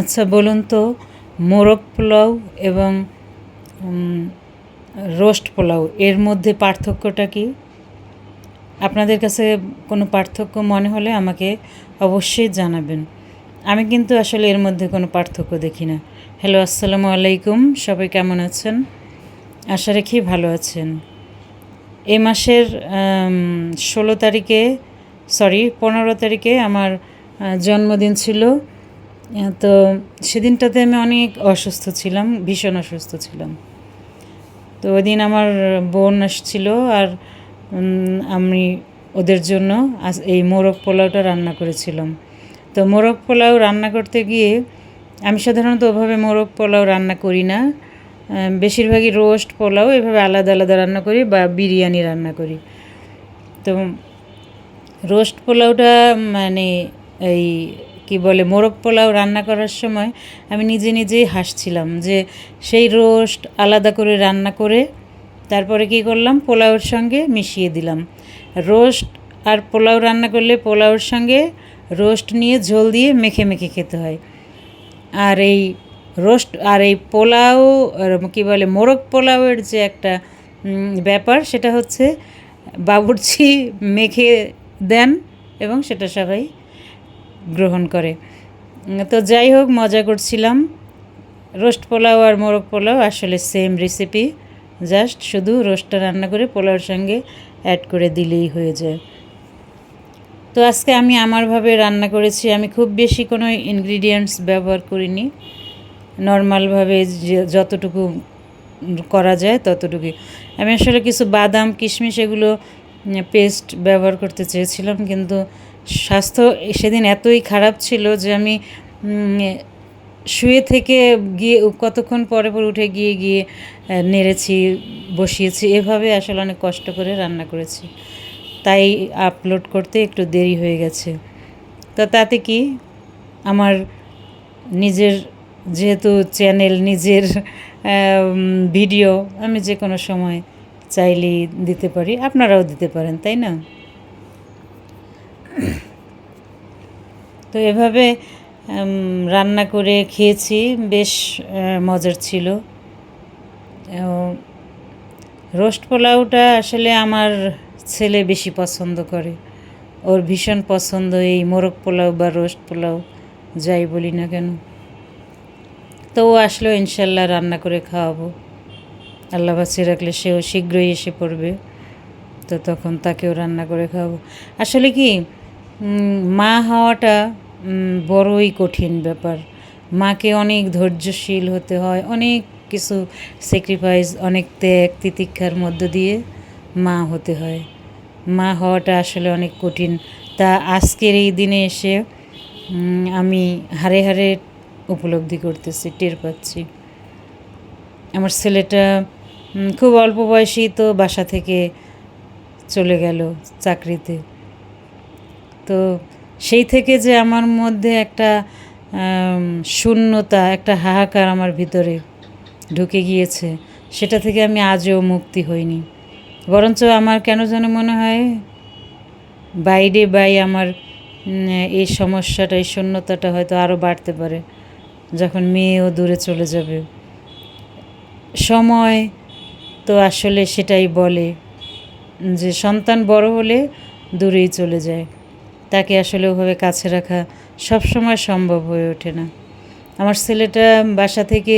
আচ্ছা বলুন তো, মোরগ পোলাও এবং রোস্ট পোলাও, এর মধ্যে পার্থক্যটা কি? আপনাদের কাছে কোনো পার্থক্য মনে হলে আমাকে অবশ্যই জানাবেন। আমি কিন্তু আসলে এর মধ্যে কোনো পার্থক্য দেখি না। হ্যালো, আসসালামু আলাইকুম, সবাই কেমন আছেন? আশা রাখি ভালো আছেন। এই মাসের ষোলো তারিখে সরি পনেরো তারিখে আমার জন্মদিন ছিল। তো সেদিনটাতে আমি অনেক অসুস্থ ছিলাম, ভীষণ অসুস্থ ছিলাম। তো ওই দিন আমার বোন আসছিল আর আমি ওদের জন্য এই মোরগ পোলাওটা রান্না করেছিলাম। তো মোরগ পোলাও রান্না করতে গিয়ে আমি সাধারণত ওভাবে মোরগ পোলাও রান্না করি না। বেশিরভাগই রোস্ট পোলাও, এভাবে আলাদা আলাদা রান্না করি বা বিরিয়ানি রান্না করি। তো রোস্ট পোলাওটা মানে এই কি বলে, মোরগ পোলাও রান্না করার সময় আমি নিজে নিজেই হাসছিলাম যে সেই রোস্ট আলাদা করে রান্না করে তারপরে কি করলাম, পোলাওর সঙ্গে মিশিয়ে দিলাম। রোস্ট আর পোলাও রান্না করলে পোলাওর সঙ্গে রোস্ট নিয়ে ঝোল দিয়ে মেখে মেখে খেতে হয়। আর এই রোস্ট, আর এই পোলাও কী বলে, মোরগ পোলাওয়ের যে একটা ব্যাপার সেটা হচ্ছে বাবুর্চি মেখে দেন এবং সেটা সবাই গ্রহণ করে। তো যাই হোক, মজা করছিলাম। রোস্ট পোলাও আর মোরগ পোলাও, আসলে সেম রেসিপি জাস্ট শুধু রোস্টটা রান্না করে পোলাওর সঙ্গে অ্যাড করে দিলেই হয়ে যায়। তো আজকে আমি আমারভাবে রান্না করেছি। আমি খুব বেশি কোনো ইনগ্রিডিয়েন্টস ব্যবহার করিনি। নর্মালভাবে যতটুকু করা যায় ততটুকুই। আমি আসলে কিছু বাদাম, কিশমিশ এগুলো পেস্ট ব্যবহার করতে চেয়েছিলাম, কিন্তু স্বাস্থ্য সেদিন এতই খারাপ ছিল যে আমি শুয়ে থেকে গিয়ে কতক্ষণ পরে পর উঠে গিয়ে গিয়ে নেড়েছি, বসিয়েছি, এভাবে আসলে অনেক কষ্ট করে রান্না করেছি। তাই আপলোড করতে একটু দেরি হয়ে গেছে। তো তাতে কি? আমার নিজের যেহেতু চ্যানেল নিজের ভিডিও আমি যে কোনো সময় চাইলেই দিতে পারি, আপনারাও দিতে পারেন, তাই না? তো এভাবে রান্না করে খেয়েছি, বেশ মজার ছিল। রোস্ট পোলাওটা আসলে আমার ছেলে বেশি পছন্দ করে। ওর ভীষণ পছন্দ এই মোরগ পোলাও বা রোস্ট পোলাও, যাই বলি না কেন। তো ও আসলো, ইনশাল্লাহ রান্না করে খাওয়াবো। আল্লাহ বাঁচিয়ে রাখলে সেও শীঘ্রই এসে পড়বে। তো তখন তাকেও রান্না করে খাওয়াবো। আসলে কি মা হওয়াটা বড়ই কঠিন ব্যাপার। মাকে অনেক ধৈর্যশীল হতে হয়, অনেক কিছু স্যাক্রিফাইস অনেক ত্যাগ, তিতিক্ষার মধ্য দিয়ে মা হতে হয়। মা হওয়াটা আসলে অনেক কঠিন। তা আজকের এই দিনে এসে আমি হারে হারে উপলব্ধি করতেছি, টের পাচ্ছি। আমার ছেলেটা খুব অল্প বয়সেই তো বাসা থেকে চলে গেল চাকরিতে। তো সেই থেকে যে আমার মধ্যে একটা শূন্যতা, একটা হাহাকার আমার ভিতরে ঢুকে গিয়েছে, সেটা থেকে আমি আজও মুক্তি হইনি। বরঞ্চ আমার কেন যেন মনে হয়, বাইরে বাই আমার এই সমস্যাটা, এই শূন্যতাটা হয়তো আরও বাড়তে পারে, যখন মেয়েও দূরে চলে যাবে। সময় তো আসলে সেটাই বলে যে সন্তান বড় হলে দূরেই চলে যায়। তাকে আসলে ওভাবে কাছে রাখা সব সময় সম্ভব হয়ে ওঠে না। আমার ছেলেটা বাসা থেকে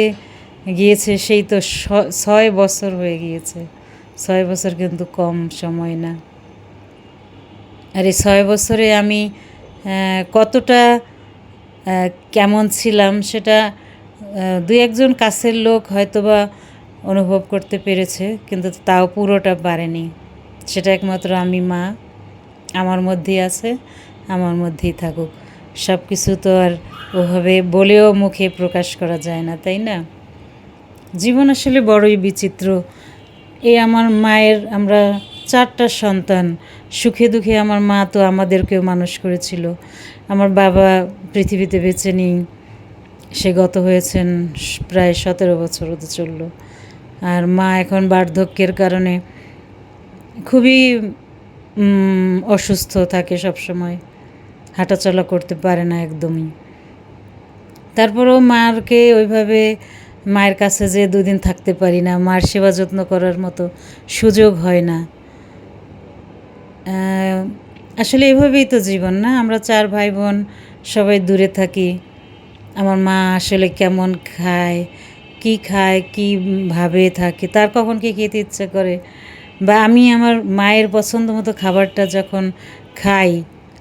গিয়েছে, সেই তো ছয় বছর হয়ে গিয়েছে। ছয় বছর কিন্তু কম সময় না। আর এই ছয় বছরে আমি কতটা কেমন ছিলাম সেটা দুই একজন কাছের লোক হয়তোবা অনুভব করতে পেরেছে, কিন্তু তাও পুরোটা পারেনি। সেটা একমাত্র আমি, মা। আমার মধ্যেই আছে। আমার মধ্যেই থাকুক। সব কিছু তো আর ওভাবে বলেও মুখে প্রকাশ করা যায় না, তাই না? জীবন আসলে বড়ই বিচিত্র। এই আমার মায়ের আমরা চারটা সন্তান। সুখে দুঃখে আমার মা তো আমাদেরকেও মানুষ করেছিল। আমার বাবা পৃথিবীতে বেঁচে নেই। সে গত হয়েছেন প্রায় সতেরো বছর হতে চলল। আর মা এখন বার্ধক্যের কারণে খুবই অসুস্থ থাকে সব সময় হাঁটাচলা করতে পারে না একদমই। তারপরেও মারকে ওইভাবে মায়ের কাছে যে দুদিন থাকতে পারি না, মার সেবা যত্ন করার মতো সুযোগ হয় না। আসলে এভাবেই তো জীবন না? আমরা চার ভাই বোন সবাই দূরে থাকি। আমার মা আসলে কেমন খায়, কি খায়, কি ভাবে থাকে, তার কখন কি খেতে ইচ্ছে করে? বা আমি আমার মায়ের পছন্দ মতো খাবারটা যখন খাই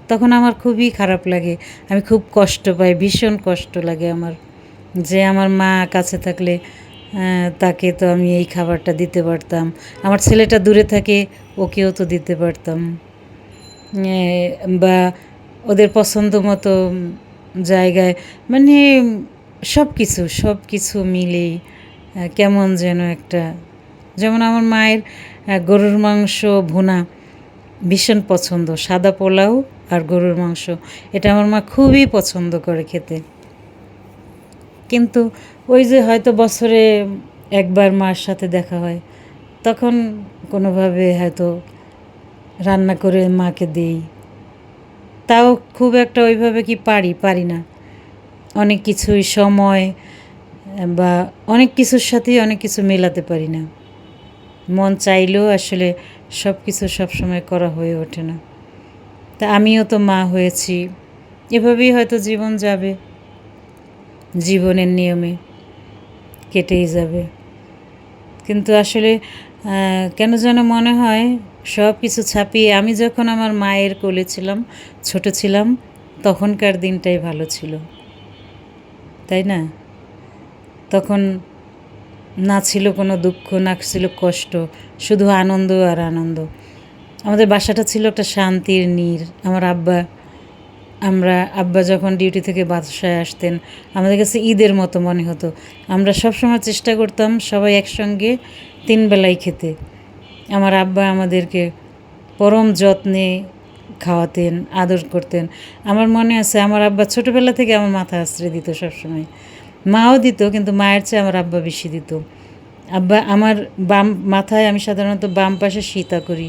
তখন আমার খুবই খারাপ লাগে। আমি খুব কষ্ট পাই, ভীষণ কষ্ট লাগে আমার। যে আমার মা কাছে থাকলে তাকে তো আমি এই খাবারটা দিতে পারতাম। আমার ছেলেটা দূরে থাকে, ওকেও তো দিতে পারতাম। বা ওদের পছন্দ মতো জায়গায় মানে সব কিছু সব কিছু মিলেই কেমন যেন একটা। যেমন আমার মায়ের গরুর মাংস ভুনা ভীষণ পছন্দ, সাদা পোলাও আর গরুর মাংস। এটা আমার মা খুবই পছন্দ করে খেতে। কিন্তু ওই যে হয়তো বছরে একবার মার সাথে দেখা হয়, তখন কোনোভাবে হয়তো রান্না করে মাকে দিই। তাও খুব একটা ওইভাবে কি পারি পারি না। অনেক কিছুই সময় বা অনেক কিছুর সাথেই অনেক কিছু মেলাতে পারি না। মন চাইলেও আসলে সব কিছু সবসময় করা হয়ে ওঠে না। তা আমিও তো মা হয়েছি। এভাবেই হয়তো জীবন যাবে। জীবনের নিয়মে কেটেই যাবে। কিন্তু আসলে কেন যেন মনে হয় সব কিছু ছাপিয়ে আমি যখন আমার মায়ের কোলে ছিলাম, ছোট ছিলাম, তখনকার দিনটাই ভালো ছিল। তাই না? তখন না ছিল কোনো দুঃখ, না ছিল কষ্ট, শুধু আনন্দ আর আনন্দ। আমাদের বাসাটা ছিল একটা শান্তির নীর। আমার আব্বা, আমরা আব্বা যখন ডিউটি থেকে বাসায় আসতেন, আমাদের কাছে ঈদের মতো মনে হতো। আমরা সবসময় চেষ্টা করতাম সবাই একসঙ্গে তিন বেলায় খেতে। আমার আব্বা আমাদেরকে পরম যত্নে খাওয়াতেন, আদর করতেন। আমার মনে আছে, আমার আব্বা ছোটোবেলা থেকে আমার মাথা আশ্রয় দিত সবসময়। মাও দিত, কিন্তু মায়ের চেয়ে আমার আব্বা বেশি দিত। আব্বা, আমার বাম মাথায় আমি সাধারণত বাম পাশে সীতা করি।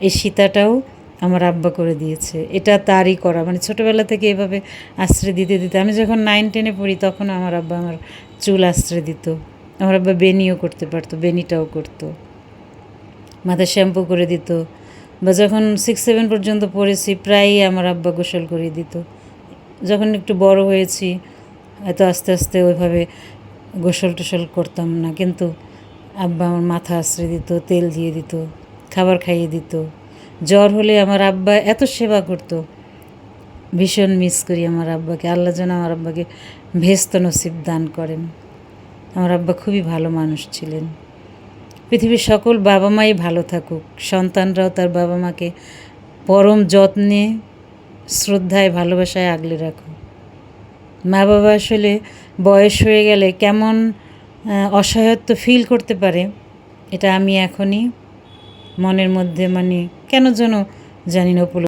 এই সীতাটাও আমার আব্বা করে দিয়েছে। এটা তারই করা। মানে ছোটোবেলা থেকে এভাবে আশ্রয় দিতে দিতে আমি যখন নাইন টেনে পড়ি, তখন আমার আব্বা আমার চুল আশ্রয় দিত। আমার আব্বা বেনিও করতে পারতো, বেনিটাও করতো। মাথায় শ্যাম্পু করে দিত বা যখন সিক্স সেভেন পর্যন্ত পড়েছি, প্রায়ই আমার আব্বা গোসল করে দিত। যখন একটু বড় হয়েছি, হয়তো আস্তে আস্তে ওইভাবে গোসল টোসল করতাম না। কিন্তু আব্বা আমার মাথা আশ্রয় দিত, তেল দিয়ে দিত। খাবার খাইয়ে দিত। জ্বর হলে আমার আব্বা এত সেবা করতো। ভীষণ মিস করি আমার আব্বাকে। আল্লাহ যেন আমার আব্বাকে ভেস্ত নসিব দান করেন। আমার আব্বা খুবই ভালো মানুষ ছিলেন। পৃথিবীর সকল বাবা মাই ভালো থাকুক। সন্তানরাও তার বাবা মাকে পরম যত্নে, শ্রদ্ধায়, ভালোবাসায় আগলে রাখুক। মা বাবা আসলে বয়স হয়ে গেলে কেমন অসহায়ত্ব ফিল করতে পারে, এটা আমি এখনই মনের মধ্যে মানে কেন যেন জানি না